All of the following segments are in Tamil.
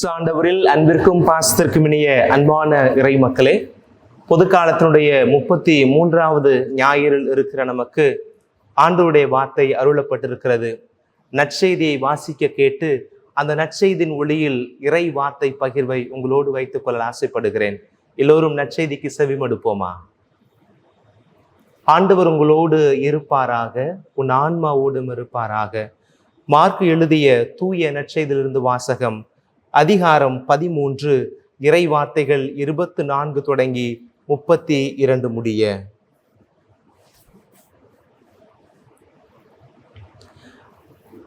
ஆண்டவரில் அன்பிற்கும் பாசத்திற்கும் இனிய அன்பான இறை மக்களே பொது காலத்தினுடைய முப்பத்தி மூன்றாவது ஞாயிறில் இருக்கிற நமக்கு ஆண்டவருடைய வார்த்தை அருளப்பட்டிருக்கிறது. நற்செய்தியை வாசிக்க கேட்டு அந்த நற்செய்தியின் ஒளியில் இறை வார்த்தை பகிர்வை உங்களோடு வைத்துக் கொள்ள ஆசைப்படுகிறேன். எல்லோரும் நற்செய்திக்கு செவிமடுப்போமா? ஆண்டவர் உங்களோடு இருப்பாராக உன் ஆன்மாவோடும் இருப்பாராக. மார்க் எழுதிய தூய நற்செய்தியிலிருந்து வாசகம் அதிகாரம் பதிமூன்று இறை வார்த்தைகள் இருபத்து நான்கு தொடங்கி முப்பத்தி இரண்டு முடிய.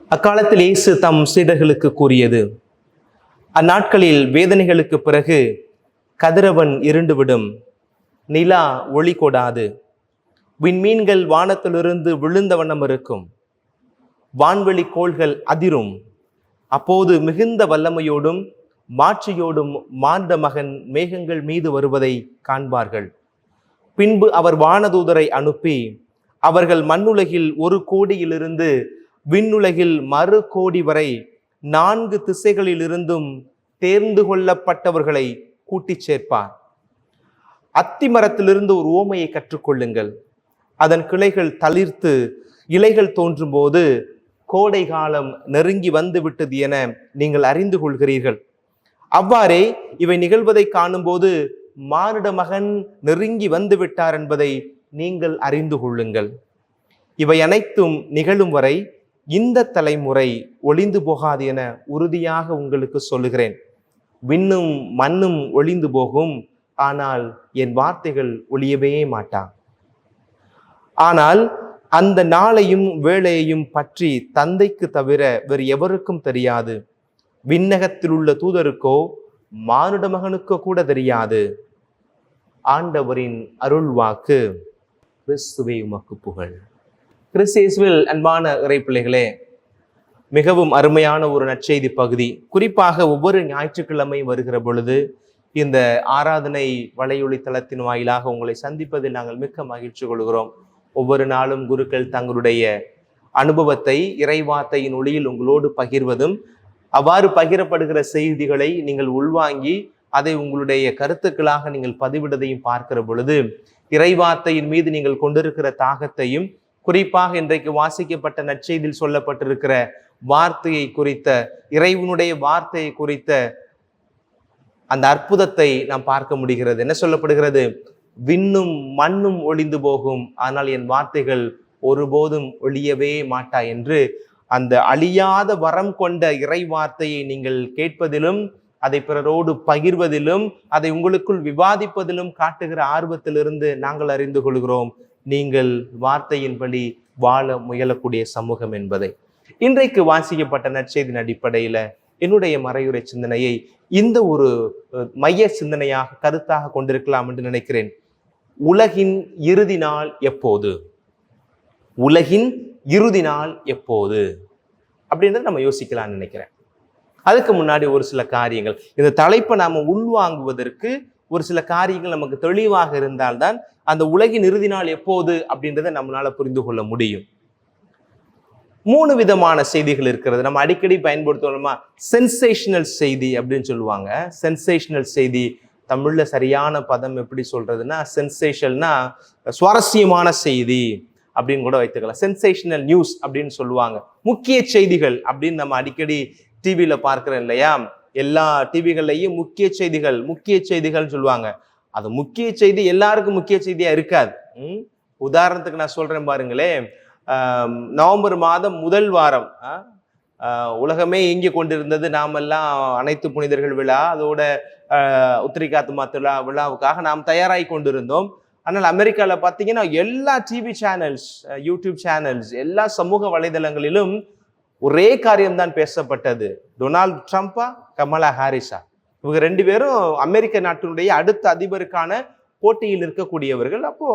அக்காலத்தில் இயேசு தம் சீடர்களுக்கு கூறியது அந்நாட்களில் வேதனைகளுக்கு பிறகு கதிரவன் இருண்டுவிடும். நிலா ஒளி கொடாது. விண்மீன்கள் வானத்திலிருந்து விழுந்த வண்ணம் இருக்கும். வான்வெளி கோள்கள் அதிரும். அப்போது மிகுந்த வல்லமையோடும் மாட்சியோடும் மாந்த மகன் மேகங்கள் மீது வருவதை காண்பார்கள். பின்பு அவர் வானதூதரை அனுப்பி அவர்கள் மண்ணுலகில் ஒரு கோடியிலிருந்து விண்ணுலகில் மறு கோடி வரை நான்கு திசைகளிலிருந்தும் தேர்ந்து கொள்ளப்பட்டவர்களை கூட்டிச் சேர்ப்பார். அத்தி மரத்திலிருந்து ஒரு ஓமையை கற்றுக்கொள்ளுங்கள். அதன் கிளைகள் தளிர்த்து இலைகள் தோன்றும்போது கோடை காலம் நெருங்கி வந்து விட்டது என நீங்கள் அறிந்து கொள்கிறீர்கள். அவ்வாறே இவை நிகழ்வதை காணும்போது மானிட மகன் நெருங்கி வந்து விட்டார் என்பதை நீங்கள் அறிந்து கொள்ளுங்கள். இவை அனைத்தும் நிகழும் வரை இந்த தலைமுறை ஒளிந்து போகாது என உறுதியாக உங்களுக்கு சொல்லுகிறேன். விண்ணும் மண்ணும் ஒளிந்து போகும் ஆனால் என் வார்த்தைகள் ஒளியவே மாட்டான் ஆனால் அந்த நாளையும் வேளையையும் பற்றி தந்தைக்கு தவிர வேறு எவருக்கும் தெரியாது. விண்ணகத்தில் உள்ள தூதருக்கோ மானுட மகனுக்கோ கூட தெரியாது. ஆண்டவரின் அருள் வாக்கு. கிறிஸ்துவை உமக்கு புகழ். கிறிஸ்தியஸ்வில் அன்பான இறை பிள்ளைகளே மிகவும் அருமையான ஒரு நற்செய்தி பகுதி. குறிப்பாக ஒவ்வொரு ஞாயிற்றுக்கிழமை வருகிற பொழுது இந்த ஆராதனை வலையொலி தளத்தின் வாயிலாக உங்களை சந்திப்பதில் நாங்கள் மிக்க மகிழ்ச்சி கொள்கிறோம். ஒவ்வொரு நாளும் குருக்கள் தங்களுடைய அனுபவத்தை இறைவார்த்தையின் ஒளியில் உங்களோடு பகிர்வதும் அவ்வாறு பகிரப்படுகிற செய்திகளை நீங்கள் உள்வாங்கி அதை உங்களுடைய கருத்துக்களாக நீங்கள் பதிவிடுவதையும் பார்க்கிற பொழுது இறைவார்த்தையின் மீது நீங்கள் கொண்டிருக்கிற தாகத்தையும் குறிப்பாக இன்றைக்கு வாசிக்கப்பட்ட நற்செய்தியில் சொல்லப்பட்டிருக்கிற வார்த்தையை குறித்த இறைவனுடைய வார்த்தையை குறித்த அந்த அற்புதத்தை நாம் பார்க்க முடிகிறது. என்ன சொல்லப்படுகிறது? விண்ணும் மண்ணும் ஒளிந்து போகும். ஆனால் என் வார்த்தைகள் ஒருபோதும் ஒழியவே மாட்டா என்று அந்த அழியாத வரம் கொண்ட இறை வார்த்தையை நீங்கள் கேட்பதிலும் அதை பிறரோடு பகிர்வதிலும் அதை உங்களுக்குள் விவாதிப்பதிலும் காட்டுகிற ஆர்வத்திலிருந்து நாங்கள் அறிந்து கொள்கிறோம். நீங்கள் வார்த்தையின்படி வாழ முயலக்கூடிய சமூகம் என்பதை. இன்றைக்கு வாசிக்கப்பட்ட நற்செய்தியின் அடிப்படையில் என்னுடைய மறையுறை சிந்தனையை இந்த ஒரு மைய சிந்தனையாக கருத்தாக கொண்டிருக்கலாம் என்று நினைக்கிறேன். உலகின் இறுதி நாள் எப்போது? உலகின் இறுதி நாள் எப்போது? அப்படின்றத நம்ம யோசிக்கலாம்னு நினைக்கிறேன். அதுக்கு முன்னாடி ஒரு சில காரியங்கள். இந்த தலைப்பை நாம் உள்வாங்குவதற்கு ஒரு சில காரியங்கள் நமக்கு தெளிவாக இருந்தால்தான் அந்த உலகின் இறுதி நாள் எப்போது அப்படின்றத நம்மளால புரிந்து கொள்ள முடியும். மூணு விதமான செய்திகள் இருக்கிறது. நம்ம அடிக்கடி பயன்படுத்தணுமா சென்சேஷனல் செய்தி அப்படின்னு சொல்லுவாங்க. சென்சேஷனல் செய்தி தமிழில் சரியான பதம் எப்படி சொல்கிறதுன்னா சென்சேஷனல்னா சுவாரஸ்யமான செய்தி அப்படின்னு கூட வைத்துக்கலாம். சென்சேஷனல் நியூஸ் அப்படின்னு சொல்லுவாங்க. முக்கிய செய்திகள் அப்படின்னு நம்ம அடிக்கடி டிவியில் பார்க்குறோம் இல்லையா? எல்லா டிவிகள்லையும் முக்கிய செய்திகள் முக்கிய செய்திகள்னு சொல்லுவாங்க. அது முக்கிய செய்தி எல்லாருக்கும் முக்கிய செய்தியாக இருக்காது. ம்? உதாரணத்துக்கு நான் சொல்கிறேன் பாருங்களேன் நவம்பர் மாதம் முதல் வாரம். ஆ, உலகமே இயங்கி கொண்டிருந்தது நாமெல்லாம் அனைத்து புனிதர்கள் விழா அதோட ஆ, உத்திரிகாத்து விழாவுக்காக நாம் தயாராகி கொண்டிருந்தோம். ஆனால் அமெரிக்காவில் பார்த்தீங்கன்னா எல்லா டிவி சேனல்ஸ் யூடியூப் சேனல்ஸ் எல்லா சமூக வலைதளங்களிலும் ஒரே காரியம்தான் பேசப்பட்டது. டொனால்ட் ட்ரம்ப்பா கமலா ஹாரிஸா. இவங்க ரெண்டு பேரும் அமெரிக்க நாட்டினுடைய அடுத்த அதிபருக்கான போட்டியில் இருக்கக்கூடியவர்கள். அப்போ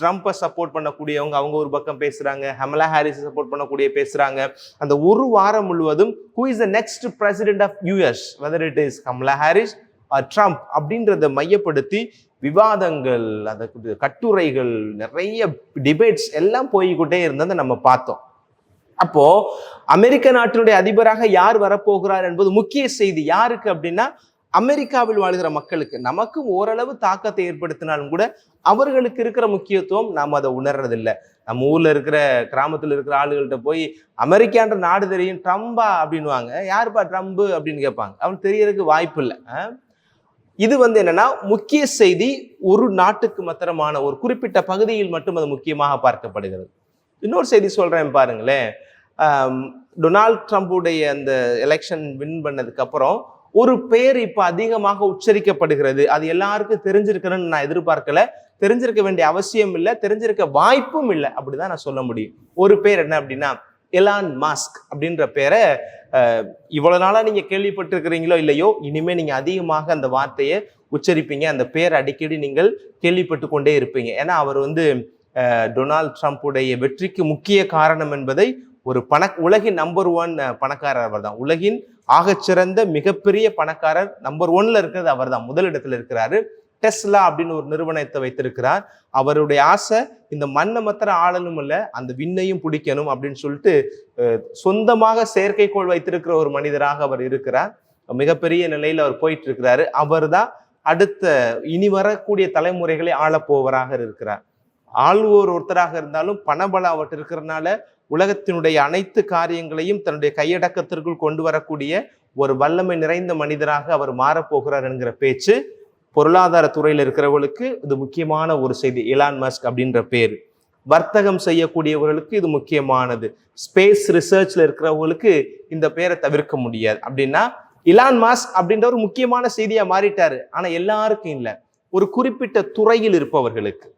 ட்ரம்ப்பை சப்போர்ட் பண்ணக்கூடியவங்க அவங்க ஒரு பக்கம் பேசுறாங்க ஹமலா ஹாரிஸ் சப்போர்ட் பண்ணக்கூடிய பேசுறாங்க. அந்த ஒரு வாரம் முழுவதும் who is the next president of US whether it is Kamala Harris Trump அப்படின்றத மையப்படுத்தி விவாதங்கள் அந்த கட்டுரைகள் நிறைய டிபேட்ஸ் எல்லாம் போய்கிட்டே இருந்ததை நம்ம பார்த்தோம். அப்போ அமெரிக்க நாட்டினுடைய அதிபராக யார் வரப்போகிறார் என்பது முக்கிய செய்தி யாருக்கு அப்படின்னா அமெரிக்காவில் வாழ்கிற மக்களுக்கு. நமக்கும் ஓரளவு தாக்கத்தை ஏற்படுத்தினாலும் கூட அவர்களுக்கு இருக்கிற முக்கியத்துவம் நாம் அதை உணர்றதில்லை. நம்ம ஊர்ல இருக்கிற கிராமத்தில் இருக்கிற ஆளுகள்கிட்ட போய் அமெரிக்கான்ற நாடு தெரியும் ட்ரம்பா அப்படின்னுவாங்க. யாருப்பா ட்ரம்ப் அப்படின்னு கேட்பாங்க. அவன் தெரியறதுக்கு வாய்ப்பு இல்லை. இது வந்து என்னன்னா முக்கிய செய்தி ஒரு நாட்டுக்கு மாத்திரமான ஒரு குறிப்பிட்ட பகுதியில் மட்டும் அது முக்கியமாக பார்க்கப்படுகிறது. இன்னொரு செய்தி சொல்றேன் பாருங்களேன். டொனால்ட் ட்ரம்புடைய அந்த எலெக்ஷன் வின் பண்ணதுக்கு அப்புறம் ஒரு பேர் இப்ப அதிகமாக உச்சரிக்கப்படுகிறது. அது எல்லாருக்கும் தெரிஞ்சிருக்கணும்னு நான் எதிர்பார்க்கல. தெரிஞ்சிருக்க வேண்டிய அவசியம் இல்லை தெரிஞ்சிருக்க வாய்ப்பும் இல்லை. அப்படிதான் நான் சொல்ல முடியும். ஒரு பேர் என்ன அப்படின்னா எலான் மாஸ்க் அப்படின்ற பேரை இவ்வளோ நாளாக நீங்கள் கேள்விப்பட்டிருக்கிறீங்களோ இல்லையோ இனிமே நீங்கள் அதிகமாக அந்த வார்த்தையை உச்சரிப்பீங்க அந்த பேர் அடிக்கடி நீங்கள் கேள்விப்பட்டு கொண்டே இருப்பீங்க. ஏன்னா அவர் வந்து டொனால்ட் ட்ரம்ப்புடைய வெற்றிக்கு முக்கிய காரணம் என்பதை ஒரு பண உலகின் நம்பர் ஒன் பணக்காரர் அவர் தான் உலகின் ஆகச்சிறந்த மிகப்பெரிய பணக்காரர் நம்பர் ஒன்ல இருக்கிறது அவர் தான் முதலிடத்தில் இருக்கிறாரு. டெஸ்லா அப்படின்னு ஒரு நிறுவனத்தை வைத்திருக்கிறார். அவருடைய ஆசை இந்த மண்ணை மத்திர ஆளலும் இல்லை அந்த விண்ணையும் பிடிக்கணும் அப்படின்னு சொல்லிட்டு சொந்தமாக செயற்கைக்கோள் வைத்திருக்கிற ஒரு மனிதராக அவர் இருக்கிறார். மிகப்பெரிய நிலையில் அவர் போயிட்டு இருக்கிறாரு அவர் தான் அடுத்த இனி வரக்கூடிய தலைமுறைகளை ஆளப்போவராக இருக்கிறார். ஆள்வோர் ஒருத்தராக இருந்தாலும் பணபலம் அவர்கிட்ட இருக்கிறனால உலகத்தினுடைய அனைத்து காரியங்களையும் தன்னுடைய கையடக்கத்திற்குள் கொண்டு வரக்கூடிய ஒரு வல்லமை நிறைந்த மனிதராக அவர் மாறப்போகிறார் என்கிற பேச்சு பொருளாதார துறையில் இருக்கிறவர்களுக்கு இது முக்கியமான ஒரு செய்தி. எலான் மஸ்க் அப்படின்ற பேர். வர்த்தகம் செய்யக்கூடியவர்களுக்கு இது முக்கியமானது. ஸ்பேஸ் ரிசர்ச்ல இருக்கிறவங்களுக்கு இந்த பேரை தவிர்க்க முடியாது. அப்படின்னா இலான் மாஸ்க் அப்படின்ற ஒரு முக்கியமான செய்தியா மாறிட்டாரு. ஆனா எல்லாருக்கும் இல்லை. ஒரு குறிப்பிட்ட துறையில் இருப்பவர்களுக்கு.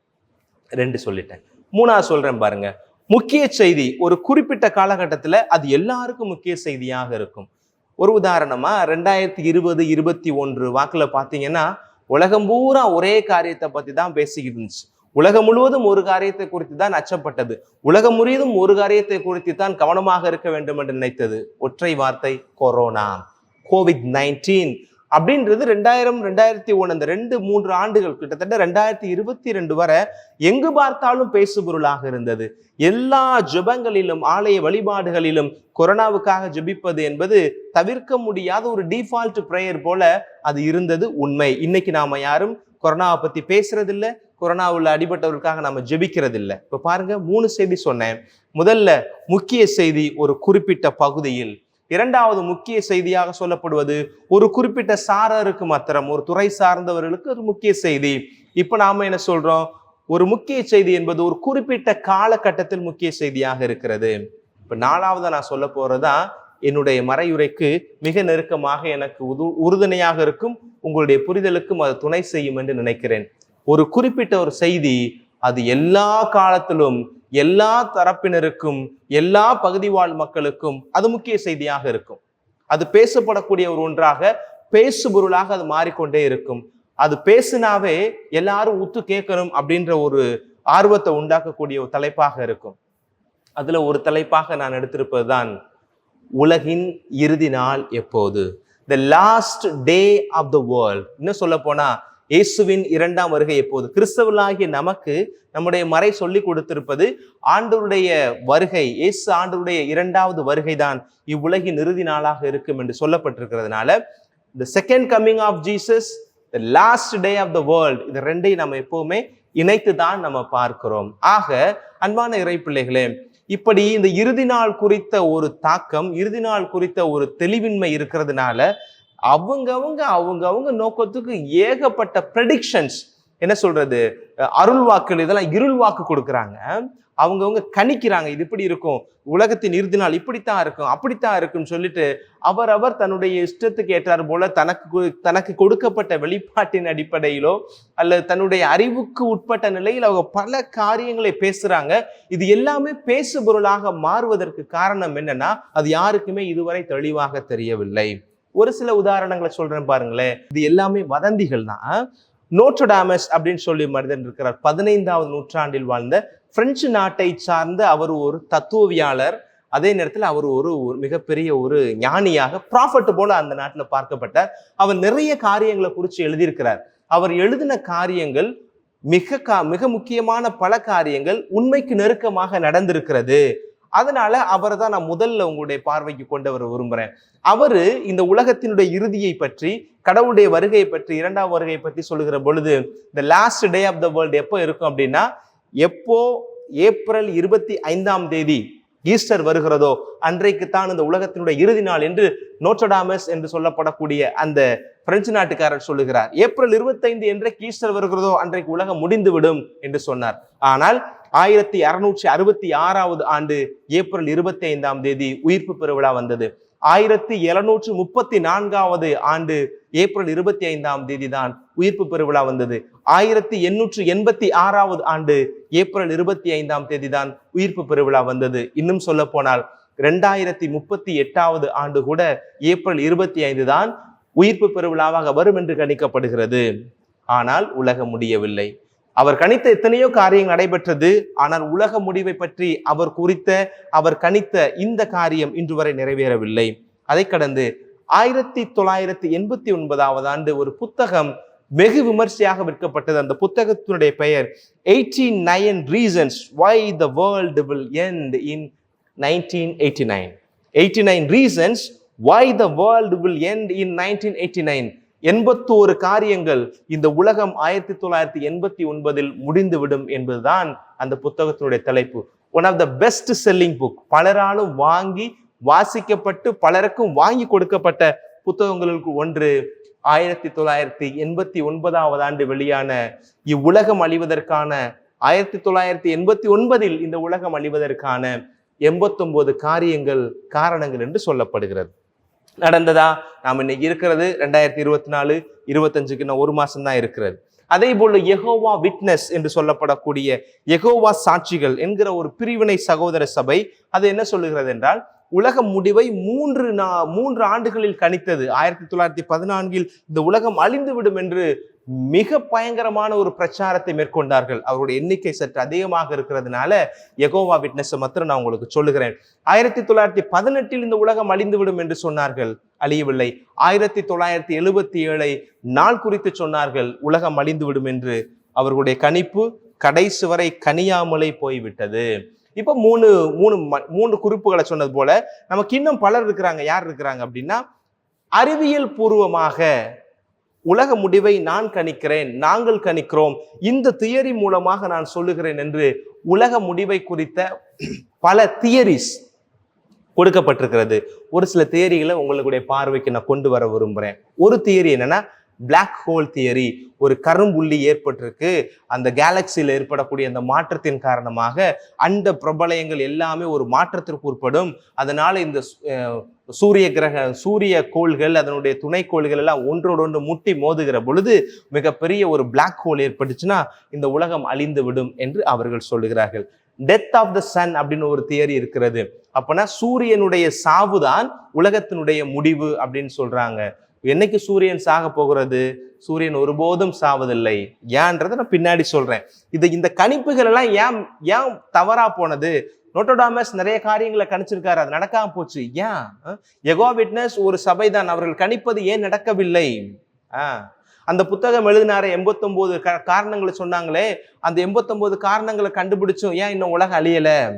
ரெண்டு சொல்லிட்டேன். மூணாவது சொல்றேன் பாருங்க. முக்கிய செய்தி ஒரு குறிப்பிட்ட காலகட்டத்தில் அது எல்லாருக்கும் முக்கிய செய்தியாக இருக்கும். ஒரு உதாரணமாக ரெண்டாயிரத்தி இருபது இருபத்தி ஒன்று வாக்கில் பார்த்தீங்கன்னா உலகம் பூரா ஒரே காரியத்தை பத்தி தான் பேசிக்கிட்டு இருந்துச்சு. உலகம் முழுவதும் ஒரு காரியத்தை குறித்து தான் அச்சப்பட்டது. உலகம் முறியதும் ஒரு காரியத்தை குறித்து தான் கவனமாக இருக்க வேண்டும் என்று நினைத்தது. ஒற்றை வார்த்தை கொரோனா கோவிட் நைன்டீன் அப்படின்றது ரெண்டாயிரம் ரெண்டாயிரத்தி ஒன்று அந்த ரெண்டு மூன்று ஆண்டுகள் கிட்டத்தட்ட ரெண்டாயிரத்தி இருபத்தி ரெண்டு வரை எங்கு பார்த்தாலும் பேசுபொருளாக இருந்தது. எல்லா ஜெபங்களிலும் ஆலய வழிபாடுகளிலும் கொரோனாவுக்காக ஜெபிப்பது என்பது தவிர்க்க முடியாத ஒரு டிஃபால்ட் ப்ரேயர் போல அது இருந்தது உண்மை. இன்னைக்கு நாம யாரும் கொரோனாவை பத்தி பேசுறதில்ல கொரோனாவில் அடிபட்டவர்களுக்காக நம்ம ஜெபிக்கிறதில்ல. இப்ப பாருங்க மூணு செய்தி சொன்னேன். முதல்ல முக்கிய செய்தி ஒரு குறிப்பிட்ட பகுதியில். இரண்டாவது முக்கிய செய்தியாக சொல்லப்படுவது ஒரு குறிப்பிட்ட சாரருக்கு மாத்திரம் ஒரு துறை சார்ந்தவர்களுக்கு ஒரு முக்கிய செய்தி. இப்போ நாம என்ன சொல்றோம்? ஒரு முக்கிய செய்தி என்பது ஒரு குறிப்பிட்ட காலகட்டத்தில் முக்கிய செய்தியாக இருக்கிறது. இப்போ நாலாவதாக நான் சொல்ல போறதா என்னுடைய மறையுரைக்கு மிக நெருக்கமாக எனக்கு உது உறுதுணையாக இருக்கும் உங்களுடைய புரிதலுக்கும் அது துணை செய்யும் என்று நினைக்கிறேன். ஒரு குறிப்பிட்ட ஒரு செய்தி அது எல்லா காலத்திலும் எல்லா தரப்பினருக்கும் எல்லா பகுதி வாழ் மக்களுக்கும் அது முக்கிய செய்தியாக இருக்கும். அது பேசப்படக்கூடிய ஒரு ஒன்றாக பேசுபொருளாக அது மாறிக்கொண்டே இருக்கும். அது பேசினாவே எல்லாரும் உத்து கேட்கணும் அப்படின்ற ஒரு ஆர்வத்தை உண்டாக்கக்கூடிய ஒரு தலைப்பாக இருக்கும். அதுல ஒரு தலைப்பாக நான் எடுத்திருப்பது தான் உலகின் இறுதி நாள் எப்போது? The last day of the world இன்னும் சொல்ல போனா இயேசுவின் இரண்டாம் வருகை எப்போது? கிறிஸ்தவர்களாகிய நமக்கு நம்முடைய மறை சொல்லி கொடுத்திருப்பது ஆண்டவருடைய வருகை இயேசு ஆண்டவருடைய இரண்டாவது வருகை தான் இவ்வுலகின் இறுதி நாளாக இருக்கும் என்று சொல்லப்பட்டிருக்கிறதுனால the second coming of Jesus the last day of the world இது ரெண்டையும் நம்ம எப்பவுமே இணைத்து தான் நம்ம பார்க்கிறோம். ஆக அன்பான இறை பிள்ளைகளே இப்படி இந்த இறுதி நாள் குறித்த ஒரு தாக்கம் இறுதி நாள் குறித்த ஒரு தெளிவின்மை இருக்கிறதுனால அவங்கவுங்க அவங்கவுங்க நோக்கத்துக்கு ஏகப்பட்ட ப்ரெடிக்ஷன்ஸ் என்ன சொல்றது அருள் வாக்குகள் இதெல்லாம் இருள் வாக்கு கொடுக்குறாங்க. அவங்கவுங்க கணிக்கிறாங்க இது இப்படி இருக்கும் உலகத்தின் இறுதி நாள் இப்படித்தான் இருக்கும் அப்படித்தான் இருக்கும்னு சொல்லிட்டு அவரவர் தன்னுடைய இஷ்டத்துக்கு ஏற்றார் போல தனக்கு தனக்கு கொடுக்கப்பட்ட வெளிப்பாட்டின் அடிப்படையிலோ அல்லது தன்னுடைய அறிவுக்கு உட்பட்ட நிலையில் அவங்க பல காரியங்களை பேசுறாங்க. இது எல்லாமே பேசுபொருளாக மாறுவதற்கு காரணம் என்னன்னா அது யாருக்குமே இதுவரை தெளிவாக தெரியவில்லை. ஒரு சில உதாரணங்களை சொல்றேன் பாருங்களேன். இது எல்லாமே வதந்திகள் தான். நோட்ரடாமஸ் அப்படின்னு சொல்லி மனிதன் இருக்கிறார். பதினைந்தாவது நூற்றாண்டில் வாழ்ந்த பிரெஞ்சு நாட்டை சார்ந்த அவர் ஒரு தத்துவவியாளர். அதே நேரத்தில் அவர் ஒரு ஒரு மிகப்பெரிய ஒரு ஞானியாக ப்ராஃபட் போல அந்த நாட்டில் பார்க்கப்பட்டார். அவர் நிறைய காரியங்களை குறித்து எழுதியிருக்கிறார். அவர் எழுதின காரியங்கள் மிக கா மிக முக்கியமான பல காரியங்கள் உண்மைக்கு நெருக்கமாக நடந்திருக்கிறது. அதனால அவரை தான் நான் முதல்ல உங்களுடைய பார்வைக்கு கொண்டு வர விரும்புகிறேன் அவரு இந்த உலகத்தினுடைய இறுதியை பற்றி கடவுளுடைய வருகையை பற்றி இரண்டாம் வருகையை பற்றி சொல்லுகிற பொழுது இந்த last day of the world எப்போ இருக்கும்? அப்படின்னா எப்போ ஏப்ரல் இருபத்தி ஐந்தாம் தேதி ஈஸ்டர் வருகிறதோ அன்றைக்கு தான் இந்த உலகத்தினுடைய இறுதி நாள் என்று நோட்டடாமஸ் என்று சொல்லப்படக்கூடிய அந்த பிரெஞ்சு நாட்டுக்காரர் சொல்லுகிறார். ஏப்ரல் இருபத்தைந்து என்றைக்கு ஈஸ்டர் வருகிறதோ அன்றைக்கு உலகம் முடிந்துவிடும் என்று சொன்னார். ஆனால் ஆயிரத்தி அறுநூற்றி அறுபத்தி ஆறாவது ஆண்டு ஏப்ரல் இருபத்தி ஐந்தாம் தேதி உயிர்ப்பு பெருவிழா வந்தது. ஆயிரத்தி எழுநூற்று முப்பத்தி நான்காவது ஆண்டு ஏப்ரல் இருபத்தி ஐந்தாம் தேதி தான் உயிர்ப்பு பெருவிழா வந்தது. ஆயிரத்தி எண்ணூற்று எண்பத்தி ஆறாவது ஆண்டு ஏப்ரல் இருபத்தி ஐந்தாம் தேதி தான் உயிர்ப்பு பெருவிழா வந்தது. இன்னும் சொல்ல போனால் ரெண்டாயிரத்தி முப்பத்தி எட்டாவது ஆண்டு கூட ஏப்ரல் இருபத்தி ஐந்து தான் உயிர்ப்பு பெருவிழாவாக வரும் என்று கணிக்கப்படுகிறது. ஆனால் உலகம் முடியவில்லை. அவர் கணித்த எத்தனையோ காரியம் நடைபெற்றது. ஆனால் உலக முடிவை பற்றி அவர் குறித்த அவர் கணித்த இந்த காரியம் இன்று வரை நிறைவேறவில்லை. அதை கடந்து ஆயிரத்தி தொள்ளாயிரத்தி எண்பத்தி ஒன்பதாவது ஆண்டு ஒரு புத்தகம் வெகு விமர்சையாக விற்கப்பட்டது அந்த புத்தகத்தினுடைய பெயர் eighty nine reasons why the world will end in nineteen eighty nine eighty nine reasons why the world will end in nineteen eighty nine எண்பத்தோரு காரியங்கள் இந்த உலகம் ஆயிரத்தி தொள்ளாயிரத்தி எண்பத்தி ஒன்பதில் முடிந்துவிடும் என்பதுதான் அந்த புத்தகத்தினுடைய தலைப்பு. One of the best selling book பலராலும் வாங்கி வாசிக்கப்பட்டு பலருக்கும் வாங்கி கொடுக்கப்பட்ட புத்தகங்களுக்கு ஒன்று ஆயிரத்தி தொள்ளாயிரத்தி எண்பத்தி ஒன்பதாவது ஆண்டு வெளியான இவ்வுலகம் அழிவதற்கான ஆயிரத்தி தொள்ளாயிரத்தி எண்பத்தி ஒன்பதில் இந்த உலகம் அழிவதற்கான எண்பத்தொன்பது காரியங்கள் காரணங்கள் என்று சொல்லப்படுகிறது. நடந்ததா? நாம் இன்னைக்கு இருக்கிறது ரெண்டாயிரத்தி இருபத்தி நாலு இருபத்தஞ்சுக்கு இன்னும் ஒரு மாசம் தான் இருக்கிறது. அதே போல எகோவா விட்னஸ் என்று சொல்லப்படக்கூடிய எகோவா சாட்சிகள் என்கிற ஒரு பிரிவினை சகோதர சபை அது என்ன சொல்லுகிறது என்றால் உலக முடிவை மூன்று நா மூன்று ஆண்டுகளில் கணித்தது. ஆயிரத்தி தொள்ளாயிரத்தி பதினான்கில் இந்த உலகம் அழிந்துவிடும் என்று மிக பயங்கரமான ஒரு பிரச்சாரத்தை மேற்கொண்டார்கள். அவருடைய எண்ணிக்கை சற்று அதிகமாக இருக்கிறதுனால எகோவா விட்னஸ் மாத்திரம் நான் உங்களுக்கு சொல்லுகிறேன். ஆயிரத்தி தொள்ளாயிரத்தி பதினெட்டில் இந்த உலகம் அழிந்துவிடும் என்று சொன்னார்கள். அழியவில்லை. ஆயிரத்தி தொள்ளாயிரத்தி எழுபத்தி ஏழை நாள் குறித்து சொன்னார்கள். உலகம் அழிந்துவிடும் என்று. அவர்களுடைய கணிப்பு கடைசி வரை கனியாமலே போய்விட்டது. இப்போ மூணு மூணு ம- மூன்று குறிப்புகளை சொன்னது போல நமக்கு இன்னும் பலர் இருக்கிறாங்க. யார் இருக்கிறாங்க அப்படின்னா அறிவியல் பூர்வமாக உலக முடிவை நான் கணிக்கிறேன் நாங்கள் கணிக்கிறோம் இந்த தியரி மூலமாக நான் சொல்லுகிறேன் என்று உலக முடிவை குறித்த பல தியரிஸ் கொடுக்கப்பட்டிருக்கிறது. ஒரு சில தியரிகளை உங்களுடைய பார்வைக்கு நான் கொண்டு வர விரும்புகிறேன் ஒரு தியரி என்னன்னா பிளாக் ஹோல் தியரி ஒரு கரும்புள்ளி ஏற்பட்டிருக்கு. அந்த கேலக்சியில் ஏற்படக்கூடிய அந்த மாற்றத்தின் காரணமாக அந்த பிரபலயங்கள் எல்லாமே ஒரு மாற்றத்திற்கு உட்படும். அதனால் இந்த சூரிய கிரக சூரிய கோள்கள் அதனுடைய துணைக்கோள்கள் எல்லாம் ஒன்றோடு ஒன்று முட்டி மோதுகிற பொழுது மிகப்பெரிய ஒரு பிளாக் ஹோல் ஏற்பட்டுச்சுன்னா இந்த உலகம் அழிந்து விடும் என்று அவர்கள் சொல்லுகிறார்கள். டெத் ஆஃப் த சன் அப்படின்னு ஒரு தியரி இருக்கிறது. அப்போனா சூரியனுடைய சாவுதான் உலகத்தினுடைய முடிவு அப்படின்னு சொல்றாங்க. என்னைக்கு சூரியன் சாக போகிறது? சூரியன் ஒருபோதும் சாவதில்லை. ஏன்றதை நான் பின்னாடி சொல்றேன். இது இந்த கணிப்புகள் எல்லாம் ஏன் ஏன் தவறா போனது? நோட்டோடாமஸ் நிறைய காரியங்களை கணிச்சிருக்காரு. அது நடக்காம போச்சு. ஏன்? எகோ விட்னஸ் ஒரு சபைதான். அவர்கள் கணிப்பது ஏன் நடக்கவில்லை? ஆ? அந்த புத்தகம் எழுதினார எண்பத்தொம்போது க- காரணங்களை சொன்னாங்களே. அந்த எண்பத்தொம்போது காரணங்களை கண்டுபிடிச்சும் ஏன் இன்னும் உலகம் அழியலை?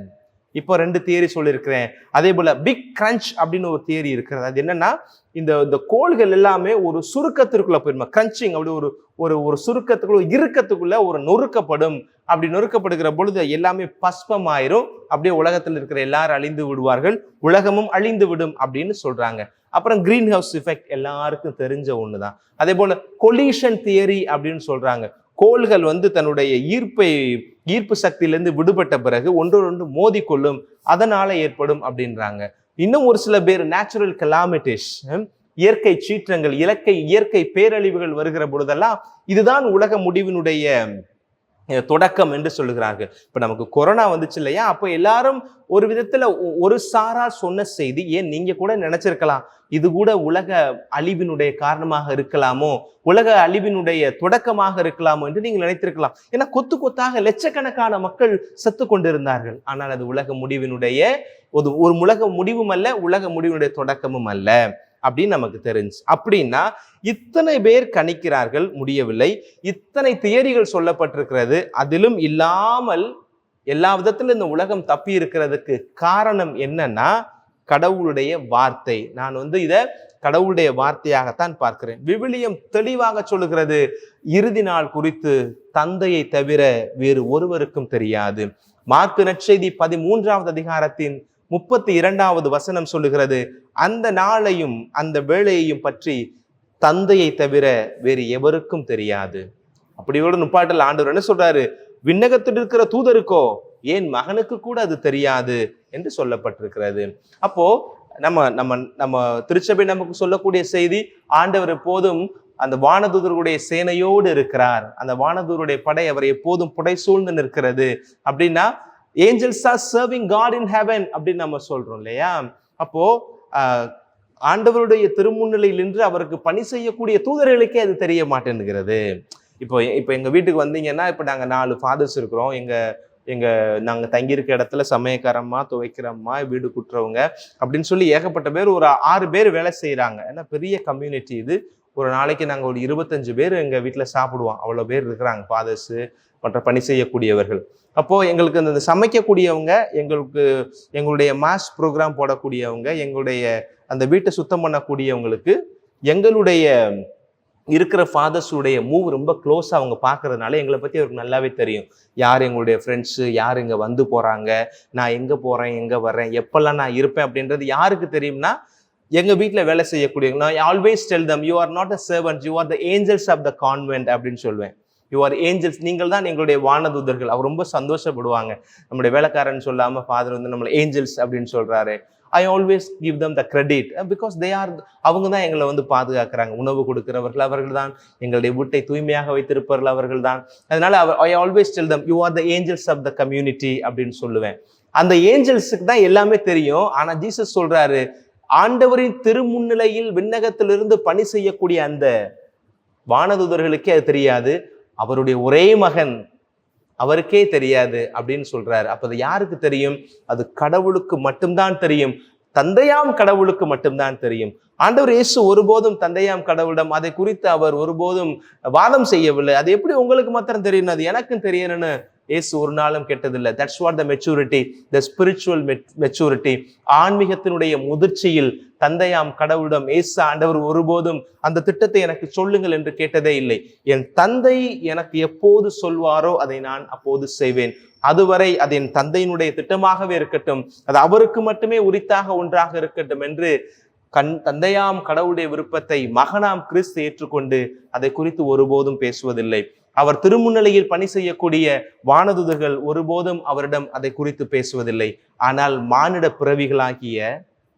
இப்போ ரெண்டு தியரி சொல்லியிருக்கிறேன். அதே போல் பிக் கிரன்ச் அப்படின்னு ஒரு தியரி இருக்கிறது. அது என்னன்னா இந்த இந்த கோள்கள் எல்லாமே ஒரு சுருக்கத்திற்குள்ள போயிருமா? கிரன்ச்சிங் அப்படி ஒரு ஒரு ஒரு சுருக்கத்துக்குள்ள இறுக்கத்துக்குள்ள ஒரு நொறுக்கப்படும். அப்படி நொறுக்கப்படுகிற பொழுது எல்லாமே பஸ்பமாயிரும் அப்படியே உலகத்தில் இருக்கிற எல்லாரும் அழிந்து விடுவார்கள். உலகமும் அழிந்து விடும் அப்படின்னு சொல்றாங்க. அப்புறம் கிரீன் ஹவுஸ் எஃபெக்ட் எல்லாருக்கும் தெரிஞ்ச ஒன்று தான் அதே போல கொலிஷன் தியரி அப்படின்னு சொல்றாங்க. கோள்கள் வந்து தன்னுடைய ஈர்ப்பை ஈர்ப்பு சக்தியிலிருந்து விடுபட்ட பிறகு ஒன்றொன்று மோதி கொள்ளும் அதனால ஏற்படும் அப்படின்றாங்க. இன்னும் ஒரு சில பேர் நேச்சுரல் கலாமிட்டிஸ் இயற்கை சீற்றங்கள் இலக்கை இயற்கை பேரழிவுகள் வருகிற பொழுதெல்லாம் இதுதான் உலக முடிவினுடைய தொடக்கம் என்று சொல்லுகிறார்கள். இப்போ நமக்கு கொரோனா வந்துச்சு இல்லையா? அப்போ எல்லாரும் ஒரு விதத்தில் ஒ- ஒரு சாரா சொன்ன செய்தி ஏன் நீங்கள் கூட நினச்சிருக்கலாம்? இது கூட உலக அழிவினுடைய காரணமாக இருக்கலாமோ? உலக அழிவினுடைய தொடக்கமாக இருக்கலாமோ என்று நீங்கள் நினைத்திருக்கலாம். ஏன்னா கொத்து கொத்தாக லட்சக்கணக்கான மக்கள் செத்து கொண்டிருந்தார்கள். ஆனால் அது உலக முடிவினுடைய ஒரு ஒரு உலக முடிவும் அல்ல உலக முடிவினுடைய தொடக்கமும் அல்ல. அப்படின்னு நமக்கு தெரிஞ்சு. அப்படின்னா இத்தனை பேர் கணிக்கிறார்கள் முடியவில்லை. இத்தனை தியரிகள் சொல்லப்பட்டிருக்கிறது. அதிலும் இல்லாமல் எல்லா விதத்திலும் இந்த உலகம் தப்பி இருக்கிறதுக்கு காரணம் என்னன்னா கடவுளுடைய வார்த்தை. நான் வந்து இதை கடவுளுடைய வார்த்தையாகத்தான் பார்க்கிறேன். விவிலியம் தெளிவாக சொல்லுகிறது. இறுதி நாள் குறித்து தந்தையை தவிர வேறு ஒருவருக்கும் தெரியாது. மார்க்கு நற்செய்தி பதிமூன்றாவது அதிகாரத்தின் முப்பத்தி இரண்டாவது வசனம் சொல்லுகிறது அந்த நாளையும் அந்த வேலையையும் பற்றி தந்தையை தவிர வேறு எவருக்கும் தெரியாது. அப்படியோட நுப்பாட்டில் ஆண்டவர் என்ன சொல்றாரு? விண்ணகத்தில் இருக்கிற தூதருக்கோ ஏன் மகனுக்கு கூட அது தெரியாது என்று சொல்லப்பட்டிருக்கிறது. அப்போ நம்ம நம்ம நம்ம திருச்சபை நமக்கு சொல்லக்கூடிய செய்தி ஆண்டவர் எப்போதும் அந்த வானதூதருடைய சேனையோடு இருக்கிறார். அந்த வானதூருடைய படை அவர் எப்போதும் புடை சூழ்ந்து நிற்கிறது. அப்படின்னா angels are serving God in heaven அப்படின்னு நம்ம சொல்றோம் இல்லையா? அப்போ ஆண்டவருடைய திருமுன்னிலையில் நின்று அவருக்கு பணி செய்யக்கூடிய தூதர்களுக்கே அது தெரிய மாட்டேன்னுகிறது. இப்போ இப்போ எங்கள் வீட்டுக்கு வந்தீங்கன்னா இப்போ நாங்கள் நாலு ஃபாதர்ஸ் இருக்கிறோம். எங்கள் எங்கள் நாங்கள் தங்கியிருக்க இடத்துல சமயக்காரம்மா துவைக்கிறம்மா வீடு குட்டுறவங்க அப்படின்னு சொல்லி ஏகப்பட்ட பேர் ஒரு ஆறு பேர் வேலை செய்கிறாங்க ஏன்னா பெரிய கம்யூனிட்டி இது. ஒரு நாளைக்கு நாங்கள் ஒரு இருபத்தஞ்சு பேர் எங்கள் வீட்டில் சாப்பிடுவோம். அவ்வளோ பேர் இருக்கிறாங்க ஃபாதர்ஸு மற்ற பணி செய்யக்கூடியவர்கள். அப்போது எங்களுக்கு இந்த சமைக்கக்கூடியவங்க எங்களுக்கு எங்களுடைய மாஸ் ப்ரோக்ராம் போடக்கூடியவங்க எங்களுடைய அந்த வீட்டை சுத்தம் பண்ணக்கூடியவங்களுக்கு எங்களுடைய இருக்கிற ஃபாதர்ஸுடைய மூவ் ரொம்ப க்ளோஸாக அவங்க பார்க்கறதுனால எங்களை பற்றி அவருக்கு நல்லாவே தெரியும். யார் எங்களுடைய ஃப்ரெண்ட்ஸு யார் இங்கே வந்து போகிறாங்க நான் எங்கே போகிறேன் எங்கே வர்றேன் எப்போல்லாம் நான் இருப்பேன் அப்படின்றது யாருக்கு தெரியும்னா எங்கள் வீட்டில் வேலை செய்யக்கூடியவங்க. நான் always tell them you are not a servant you are the angels of the convent அப்படின்னு சொல்லுவேன் யூ ஆர் ஏஞ்சல்ஸ் நீங்கள் தான் எங்களுடைய வானதூதர்கள். அவர் ரொம்ப சந்தோஷப்படுவாங்க. நம்முடைய வேலைக்காரன் சொல்லாமல் ஃபாதர் வந்து நம்மளை ஏஞ்சல்ஸ் அப்படின்னு சொல்கிறாரு I always give them the credit because they are அவங்க தான் எங்களை வந்து பாதுகாக்கிறாங்க. உணவு கொடுக்கிறவர்கள் அவர்கள் தான். எங்களுடைய வீட்டை தூய்மையாக வைத்திருப்பவர்கள் அவர்கள் தான். அதனால அவர் I always tell them you are the angels of the community அப்படின்னு சொல்லுவேன். அந்த ஏஞ்சல்ஸுக்கு தான் எல்லாமே தெரியும். ஆனால் ஜீசஸ் சொல்றாரு ஆண்டவரின் திருமுன்னிலையில் விண்ணகத்திலிருந்து பணி செய்யக்கூடிய அந்த வானதூதர்களுக்கே அது தெரியாது. அவருடைய ஒரே மகன் அவருக்கே தெரியாது அப்படின்னு சொல்றாரு. அப்ப அது யாருக்கு தெரியும்? அது கடவுளுக்கு மட்டும்தான் தெரியும். தந்தையாம் கடவுளுக்கு மட்டும்தான் தெரியும். ஆண்டவர் இயேசு ஒருபோதும் தந்தையாம் கடவுளிடம் அதை குறித்து அவர் ஒருபோதும் வாதம் செய்யவில்லை. அது எப்படி உங்களுக்கு மாத்திரம் தெரியணும் அது எனக்கும் தெரியணும்னு இயேசு ஒரு நாளும் கெட்டதில்லை. That's what the maturity the spiritual maturity ஆன்மீகத்தினுடைய முதிர்ச்சியில் தந்தையாம் கடவுளிடம் ஏசு ஆண்டவர் ஒருபோதும் அந்த திட்டத்தை எனக்கு சொல்லுங்கள் என்று கேட்டதே இல்லை. என் தந்தை எனக்கு எப்போது சொல்வாரோ அதை நான் அப்போது செய்வேன். அதுவரை அது என் தந்தையினுடைய திட்டமாகவே இருக்கட்டும் அது அவருக்கு மட்டுமே உரித்தாக ஒன்றாக இருக்கட்டும் என்று கண் தந்தையாம் கடவுளுடைய விருப்பத்தை மகனாம் கிறிஸ்து ஏற்றுக்கொண்டு அதை குறித்து ஒருபோதும் பேசுவதில்லை. அவர் திருமுன்னிலையில் பணி செய்யக்கூடிய வானதுதர்கள் ஒருபோதும் அவரிடம் அதை குறித்து பேசுவதில்லை. ஆனால் மானிட பிறவிகளாகிய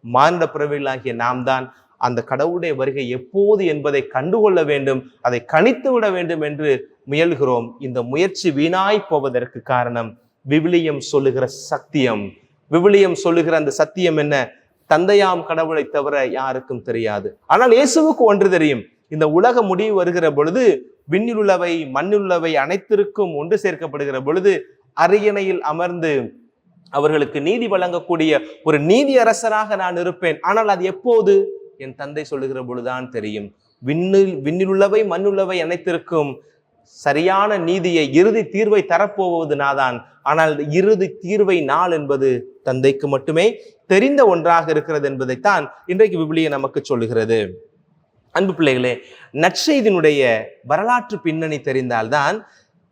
மானிட பிறவிகளாகிய நாம் தான் அந்த கடவுளுடைய வருகை எப்போது என்பதை கண்டுகொள்ள வேண்டும் அதை கணித்து விட வேண்டும் என்று முயல்கிறோம். இந்த முயற்சி வீணாய் போவதற்கு காரணம் விவிலியம் சொல்லுகிற சத்தியம். விவிலியம் சொல்லுகிற அந்த சத்தியம் என்ன? தந்தையாம் கடவுளை தவிர யாருக்கும் தெரியாது. ஆனால் இயேசுவுக்கு ஒன்று தெரியும். இந்த உலக முடிவு வருகிற பொழுது விண்ணில் உள்ளவை மண்ணில் உள்ளவை அனைத்திற்கும் ஒன்று சேர்க்கப்படுகிற பொழுது அரியணையில் அமர்ந்து அவர்களுக்கு நீதி வழங்கக்கூடிய ஒரு நீதி அரசராக நான் இருப்பேன். ஆனால் அது எப்போது? என் தந்தை சொல்லுகிற பொழுதுதான் தெரியும். விண்ணில் விண்ணிலுள்ளவை மண்ணுள்ளவை அனைத்திற்கும் சரியான நீதியை இறுதி தீர்வை தரப்போவது நாதான். ஆனால் இறுதி தீர்வை நாள் என்பது தந்தைக்கு மட்டுமே தெரிந்த ஒன்றாக இருக்கிறது என்பதைத்தான் இன்றைக்கு விபிலிய நமக்கு சொல்லுகிறது. அன்பு பிள்ளைகளே நற்செய்தினுடைய வரலாற்று பின்னணி தெரிந்தால்தான்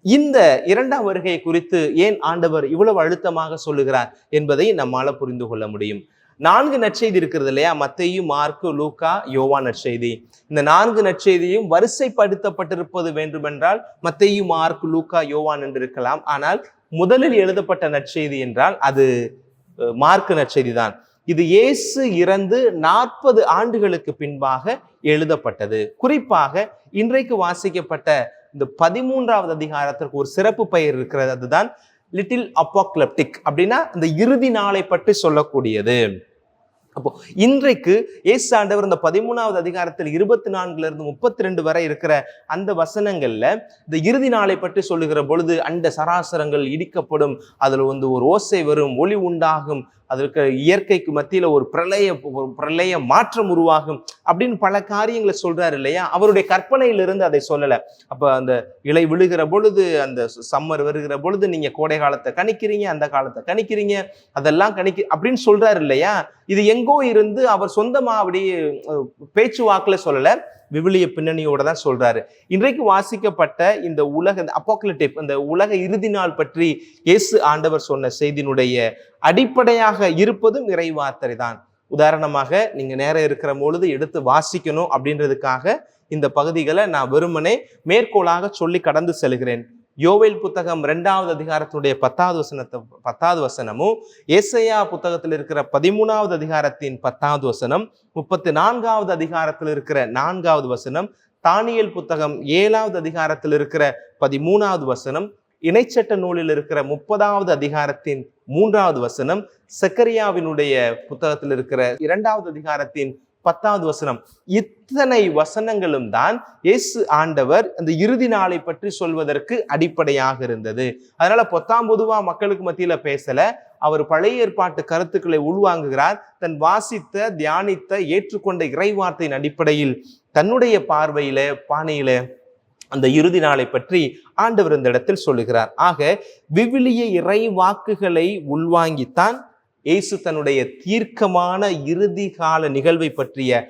இந்த இரண்டாம் வருகை குறித்து ஏன் ஆண்டவர் இவ்வளவு அழுத்தமாக சொல்லுகிறார் என்பதை நம்மால புரிந்து கொள்ள முடியும். நான்கு நற்செய்தி இருக்கிறது இல்லையா? மத்தையும் மார்க்கு லூக்கா யோவா நற்செய்தி. இந்த நான்கு நற்செய்தியும் வரிசைப்படுத்தப்பட்டிருப்பது வேண்டுமென்றால் மத்தையும் மார்க்கு லூக்கா யோவான் என்று இருக்கலாம். ஆனால் முதலில் எழுதப்பட்ட நற்செய்தி என்றால் அது மார்க்கு நற்செய்தி தான் இது இயேசு இறந்து நாற்பது ஆண்டுகளுக்கு பின்பாக எழுதப்பட்டது. குறிப்பாக இன்றைக்கு வாசிக்கப்பட்ட இந்த பதிமூன்றாவது அதிகாரத்திற்கு ஒரு சிறப்பு பெயர் இருக்கிறது. அதுதான் லிட்டில் அப்பாக்லப்டிக் அப்படின்னா இந்த இறுதி நாளை பற்றி சொல்லக்கூடியது. அப்போ இன்றைக்கு இயேசு ஆண்டவர் இந்த பதிமூணாவது அதிகாரத்தில் இருபத்தி நான்குல இருந்து முப்பத்தி ரெண்டு வரை இருக்கிற அந்த வசனங்கள்ல இந்த இறுதி நாளை பற்றி சொல்லுகிற பொழுது அண்ட சராசரங்கள் இடிக்கப்படும். அதுல வந்து ஒரு ஓசை வரும் ஒளி உண்டாகும் அதற்கு இயற்கைக்கு மத்தியில் ஒரு பிரளய ஒரு பிரளய மாற்றம் உருவாகும் அப்படின்னு பல காரியங்களை சொல்றாரு இல்லையா? அவருடைய கற்பனையிலிருந்து அதை சொல்லலை. அப்போ அந்த இலை விழுகிற பொழுது அந்த சம்மர் வருகிற பொழுது நீங்கள் கோடை காலத்தை கணிக்கிறீங்க அந்த காலத்தை கணிக்கிறீங்க அதெல்லாம் கணிக்க அப்படின்னு சொல்றாரு இல்லையா? இது எங்கோ இருந்து அவர் சொந்தமாக அப்படி பேச்சுவாக்கில் பேச்சு விவிலிய பின்னணியோட தான் சொல்றாரு. இன்றைக்கு வாசிக்கப்பட்ட இந்த உலக அப்போக்லிட்டிப் இந்த உலக இறுதி நாள் பற்றி இயேசு ஆண்டவர் சொன்ன செய்தியினுடைய அடிப்படையாக இருப்பதும் இறைவார்த்தை தான் உதாரணமாக நீங்க நேரம் இருக்கிற பொழுது எடுத்து வாசிக்கணும் அப்படின்றதுக்காக இந்த பகுதிகளை நான் வெறுமனே மேற்கோளாக சொல்லி கடந்து செல்கிறேன். யோவேல் புத்தகம் ரெண்டாவது அதிகாரத்தினுடைய பத்தாவது வசனத்தை பத்தாவது வசனமும் ஏசையா புத்தகத்தில் இருக்கிற பதிமூணாவது அதிகாரத்தின் பத்தாவது வசனம் முப்பத்தி நான்காவது அதிகாரத்தில் இருக்கிற நான்காவது வசனம் தானியல் புத்தகம் ஏழாவது அதிகாரத்தில் இருக்கிற பதிமூணாவது வசனம் இணைச்சட்ட நூலில் இருக்கிற முப்பதாவது அதிகாரத்தின் மூன்றாவது வசனம் செக்கரியாவினுடைய புத்தகத்தில் இருக்கிற இரண்டாவது அதிகாரத்தின் பத்தாவது வசனம். இத்தனை வசனங்களும் தான் இயேசு ஆண்டவர் அந்த இறுதி நாளை பற்றி சொல்வதற்கு அடிப்படையாக இருந்தது. அதனால பொத்தாம் பொதுவா மக்களுக்கு மத்தியில பேசல. அவர் பழைய ஏற்பாட்டு கருத்துக்களை உள்வாங்குகிறார். தன் வாசித்த தியானித்த ஏற்றுக்கொண்ட இறைவார்த்தையின் அடிப்படையில் தன்னுடைய பார்வையில பானையில அந்த இறுதி நாளை பற்றி ஆண்டவர் இந்த இடத்தில் சொல்லுகிறார். ஆக விவிலிய இறை வாக்குகளை உள்வாங்கித்தான் இயேசு தன்னுடைய தீர்க்கமான இறுதி கால நிகழ்வை பற்றிய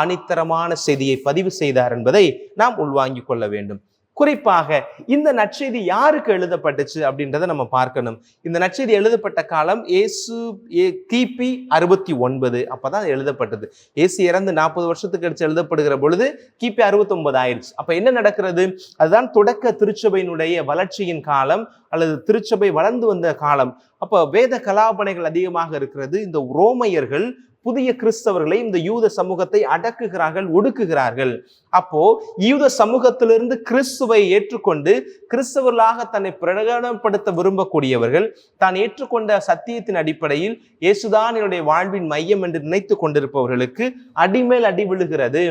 ஆணித்தரமான செய்தியை பதிவு செய்தார் என்பதை நாம் உள்வாங்கிக் கொள்ள வேண்டும். குறிப்பாக இந்த நற்செய்தி யாருக்கு எழுதப்பட்டுச்சு அப்படின்றத நம்ம பார்க்கணும். இந்த நற்செய்தி எழுதப்பட்ட காலம் ஏசு ஏ- கிபி அறுபத்தி ஒன்பது. அப்போதான் எழுதப்பட்டது. ஏசு இறந்து நாற்பது வருஷத்துக்கு கழிச்சு எழுதப்படுகிற பொழுது கிபி அறுபத்தொன்பது ஆயிடுச்சு அப்போ என்ன நடக்கிறது? அதுதான் தொடக்க திருச்சபையினுடைய வளர்ச்சியின் காலம் அல்லது திருச்சபை வளர்ந்து வந்த காலம். அப்போ வேத கலாபனைகள் அதிகமாக இருக்கிறது. இந்த ரோமையர்கள் புதிய கிறிஸ்தவர்களை இந்த யூத சமூகத்தை அடக்குகிறார்கள் ஒடுக்குகிறார்கள். அப்போ யூத சமூகத்திலிருந்து கிறிஸ்துவை ஏற்றுக்கொண்டு கிறிஸ்தவர்களாக தன்னை பிரகடனப்படுத்த விரும்பக்கூடியவர்கள் தான் ஏற்றுக்கொண்ட சத்தியத்தின் அடிப்படையில் இயேசுதான் என்னுடைய வாழ்வின் மையம் என்று நினைத்து கொண்டிருப்பவர்களுக்கு அடிமேல் அடி விழுகிறது.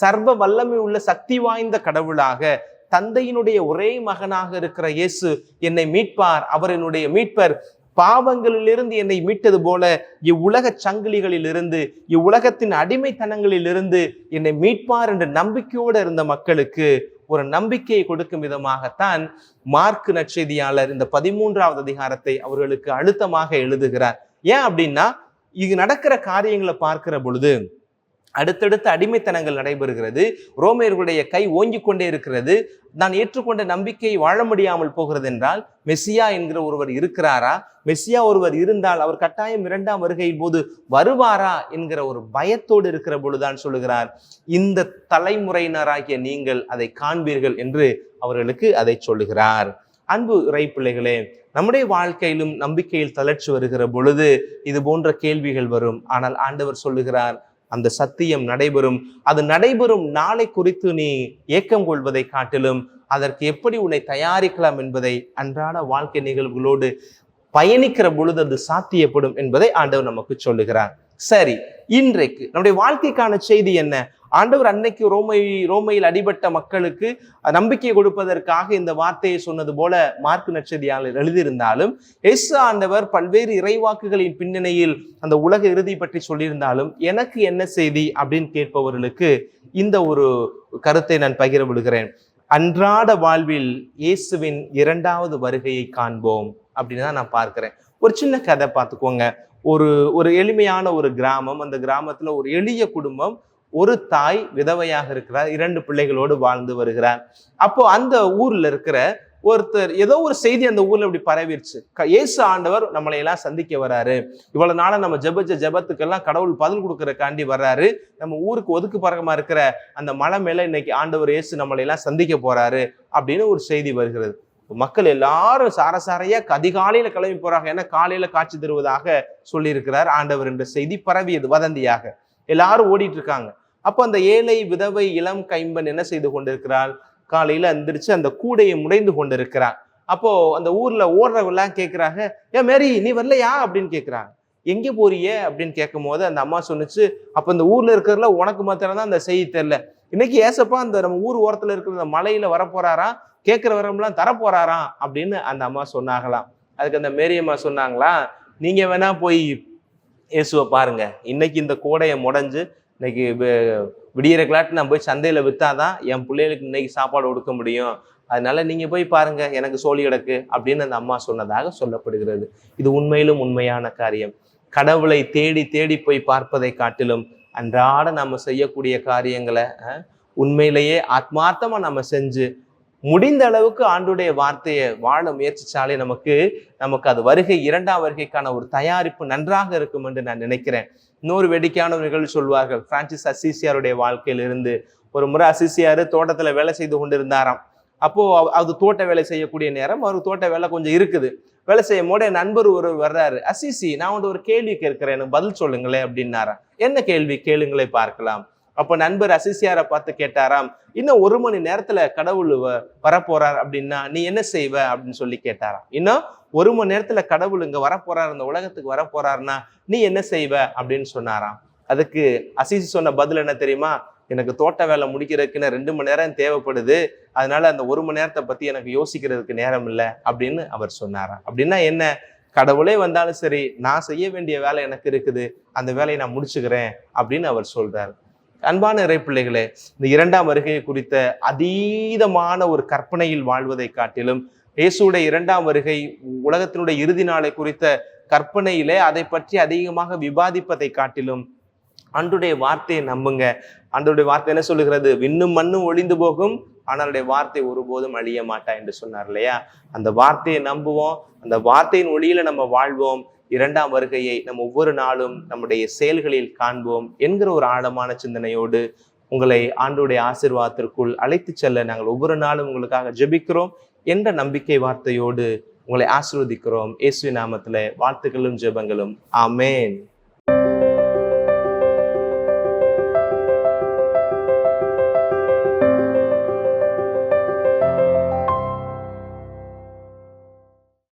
சர்வ வல்லமை உள்ள சக்தி வாய்ந்த கடவுளாக தந்தையினுடைய ஒரே மகனாக இருக்கிற இயேசு என்னை மீட்பார். அவர் என்னுடைய மீட்பர். பாவங்களிலிருந்து என்னை மீட்டது போல இவ்வுலக சங்கிலிகளிலிருந்து இவ்வுலகத்தின் அடிமைத்தனங்களிலிருந்து என்னை மீட்பார் என்ற நம்பிக்கையோடு இருந்த மக்களுக்கு ஒரு நம்பிக்கையை கொடுக்கும் விதமாகத்தான் மார்க் நற்செய்தியாளர் இந்த பதிமூன்றாவது அதிகாரத்தை அவர்களுக்கு அழுத்தமாக எழுதுகிறார். ஏன் அப்படின்னா இது நடக்கிற காரியங்களை பார்க்கிற பொழுது அடுத்தடுத்து அடிமைத்தனங்கள் நடைபெறுகிறது. ரோமையர்களுடைய கை ஓங்கிக் கொண்டே இருக்கிறது. நான் ஏற்றுக்கொண்ட நம்பிக்கை வாழ முடியாமல் போகிறது என்றால் மெஸ்ஸியா என்கிற ஒருவர் இருக்கிறாரா? மெஸ்ஸியா ஒருவர் இருந்தால் அவர் கட்டாயம் இரண்டாம் வருகையின் போது வருவாரா என்கிற ஒரு பயத்தோடு இருக்கிற பொழுதுதான் சொல்லுகிறார். இந்த தலைமுறையினராகிய நீங்கள் அதை காண்பீர்கள் என்று அவர்களுக்கு அதை சொல்லுகிறார். அன்பு இறை பிள்ளைகளே நம்முடைய வாழ்க்கையிலும் நம்பிக்கையில் தளர்ச்சி வருகிற பொழுது இது போன்ற கேள்விகள் வரும். ஆனால் ஆண்டவர் சொல்லுகிறார் அந்த சத்தியம் நடைபெறும். அது நடைபெறும் நாளை குறித்து நீ ஏக்கம் கொள்வதை காட்டிலும் அதற்கு எப்படி உன்னை தயாரிக்கலாம் என்பதை அன்றாட வாழ்க்கை நிகழ்வுகளோடு பயணிக்கிற பொழுது அது சாத்தியப்படும் என்பதை ஆண்டவர் நமக்கு சொல்லுகிறார். சரி இன்றைக்கு நம்முடைய வாழ்க்கைக்கான செய்தி என்ன? ஆண்டவர் அன்னைக்கு ரோமை ரோமையில் அடிபட்ட மக்களுக்கு நம்பிக்கை கொடுப்பதற்காக இந்த வார்த்தையை சொன்னது போல மார்க் நட்சதியாளர் எழுதியிருந்தாலும் எஸ் ஆண்டவர் பல்வேறு இறைவாக்குகளின் பின்னணியில் அந்த உலக இறுதி பற்றி சொல்லியிருந்தாலும் எனக்கு என்ன செய்தி அப்படின்னு கேட்பவர்களுக்கு இந்த ஒரு கருத்தை நான் பகிர விடுகிறேன். அன்றாட வாழ்வில் இயேசுவின் இரண்டாவது வருகையை காண்போம் அப்படின்னு தான் நான் பார்க்கிறேன். ஒரு சின்ன கதை பார்த்துக்கோங்க. ஒரு ஒரு எளிமையான ஒரு கிராமம் அந்த கிராமத்தில் ஒரு எளிய குடும்பம் ஒரு தாய் விதவையாக இருக்கிறார் இரண்டு பிள்ளைகளோடு வாழ்ந்து வருகிறார். அப்போ அந்த ஊர்ல இருக்கிற ஒருத்தர் ஏதோ ஒரு செய்தி அந்த ஊர்ல இப்படி பரவிடுச்சு க- இயேசு ஆண்டவர் நம்மளை எல்லாம் சந்திக்க வராரு. இவ்வளவு நாளா நம்ம ஜெபிச்ச ஜெபத்துக்கெல்லாம் கடவுள் பதில் கொடுக்கறக்காண்டி வர்றாரு. நம்ம ஊருக்கு ஒதுக்கு பறக்கமா இருக்கிற அந்த மலை மேல இன்னைக்கு ஆண்டவர் இயேசு நம்மளை எல்லாம் சந்திக்க போறாரு அப்படின்னு ஒரு செய்தி வருகிறது. மக்கள் எல்லாரும் சாரசாரையா அதிகாலையில கிளம்பி போறாங்க. ஏன்னா காலையில காட்சி தருவதாக சொல்லியிருக்கிறார் ஆண்டவர் என்ற செய்தி பரவியது வதந்தியாக. எல்லாரும் ஓடிட்டு இருக்காங்க. அப்போ அந்த ஏழை விதவை இளம் கைம்பன் என்ன செய்து கொண்டிருக்கிறாள்? காலையில எந்திரிச்சு அந்த கூடையை முடைந்து கொண்டிருக்கிறார் அப்போ அந்த ஊர்ல ஓடுறவெல்லாம் கேட்குறாங்க ஏன் மேரி நீ வரலையா? அப்படின்னு கேட்குறாங்க எங்க போறிய? அப்படின்னு கேட்கும் போது அந்த அம்மா சொன்னிச்சு அப்ப இந்த ஊர்ல இருக்கிறதுல உனக்கு மாத்திரம் தான் அந்த செய்தி தெரியல. இன்னைக்கு ஏசப்பா அந்த நம்ம ஊர் ஓரத்துல இருக்கிற அந்த மலையில வரப்போறாரா? கேட்குற வரம்லாம் தரப்போறாராம் அப்படின்னு அந்த அம்மா சொன்னாங்களாம். அதுக்கு அந்த மேரியம்மா சொன்னாங்களா நீங்கள் வேணா போய் இயேசுவை பாருங்க. இன்னைக்கு இந்த கோடையை முடைஞ்சு இன்னைக்கு விடியற கிளாட்டு நான் போய் சந்தையில் விற்றா தான் என் பிள்ளைகளுக்கு இன்னைக்கு சாப்பாடு கொடுக்க முடியும். அதனால நீங்கள் போய் பாருங்க எனக்கு சோழி கிடக்கு. அப்படின்னு அந்த அம்மா சொன்னதாக சொல்லப்படுகிறது. இது உண்மையிலும் உண்மையான காரியம். கடவுளை தேடி தேடி போய் பார்ப்பதை காட்டிலும் அன்றாட நம்ம செய்யக்கூடிய காரியங்களை உண்மையிலேயே ஆத்மார்த்தமாக நம்ம செஞ்சு முடிந்த அளவுக்கு ஆண்டுடைய வார்த்தையை வாழ முயற்சிச்சாலே நமக்கு நமக்கு அது வருகை இரண்டாம் வருகைக்கான ஒரு தயாரிப்பு நன்றாக இருக்கும் என்று நான் நினைக்கிறேன். இன்னொரு வேடிக்கையான ஒரு நிகழ்வு சொல்வார்கள். பிரான்சிஸ் அசிசியாருடைய வாழ்க்கையிலிருந்து ஒரு முறை அசிசியார் தோட்டத்தில் வேலை செய்து கொண்டிருந்தாராம். அப்போது அது தோட்ட வேலை செய்யக்கூடிய நேரம் அவருக்கு தோட்ட வேலை கொஞ்சம் இருக்குது. வேலை செய்யும் போது என் நண்பர் ஒரு வர்றாரு. அசிசி நான் வந்து ஒரு கேள்வி கேட்கிறேன் எனக்கு பதில் சொல்லுங்களேன் அப்படின்னாராம். என்ன கேள்வி? கேளுங்களே பார்க்கலாம். அப்போ நண்பர் அசிசியாரை பார்த்து கேட்டாராம் இன்னும் ஒரு மணி நேரத்துல கடவுள் வ- வரப்போறார் அப்படின்னா நீ என்ன செய்வ? அப்படின்னு சொல்லி கேட்டாராம். இன்னும் ஒரு மணி நேரத்துல கடவுள் இங்க வரப்போறார் இந்த உலகத்துக்கு வரப்போறாருன்னா நீ என்ன செய்வ? அப்படின்னு சொன்னாராம். அதுக்கு அசிசி சொன்ன பதில் என்ன தெரியுமா? எனக்கு தோட்ட வேலை முடிக்கிறதுக்குன்னு ரெண்டு மணி நேரம் தேவைப்படுது. அதனால அந்த ஒரு மணி நேரத்தை பத்தி எனக்கு யோசிக்கிறதுக்கு நேரம் இல்லை அப்படின்னு அவர் சொன்னாராம். அப்படின்னா என்ன? கடவுளே வந்தாலும் சரி நான் செய்ய வேண்டிய வேலை எனக்கு இருக்குது. அந்த வேலையை நான் முடிச்சுக்கிறேன் அப்படின்னு அவர் சொல்றாரு. அன்பான இறைப்பிள்ளைகளே இந்த இரண்டாம் வருகை குறித்த அதீதமான ஒரு கற்பனையில் வாழ்வதை காட்டிலும் இயேசுடைய இரண்டாம் வருகை உலகத்தினுடைய இறுதி நாளை குறித்த கற்பனையிலே அதை பற்றி அதிகமாக விவாதிப்பதை காட்டிலும் அன்றுடைய வார்த்தையை நம்புங்க. அன்றுடைய வார்த்தை என்ன சொல்லுகிறது? விண்ணும் மண்ணும் ஒளிந்து போகும் ஆனால் வார்த்தை ஒருபோதும் அழிய மாட்டா என்று சொன்னார் இல்லையா? அந்த வார்த்தையை நம்புவோம் அந்த வார்த்தையின் ஒளியில நம்ம வாழ்வோம். இரண்டாம் வருகையை நம்ம ஒவ்வொரு நாளும் நம்முடைய செயல்களில் காண்போம் என்கிற ஒரு ஆழமான சிந்தனையோடு உங்களை ஆண்டுடைய ஆசிர்வாதத்திற்குள் அழைத்து செல்ல நாங்கள் ஒவ்வொரு நாளும் உங்களுக்காக ஜெபிக்கிறோம் என்ற நம்பிக்கை வார்த்தையோடு உங்களை ஆசிர்வதிக்கிறோம். இயேசு நாமத்தில் வாழ்த்துக்களும் ஜெபங்களும். ஆமேன்.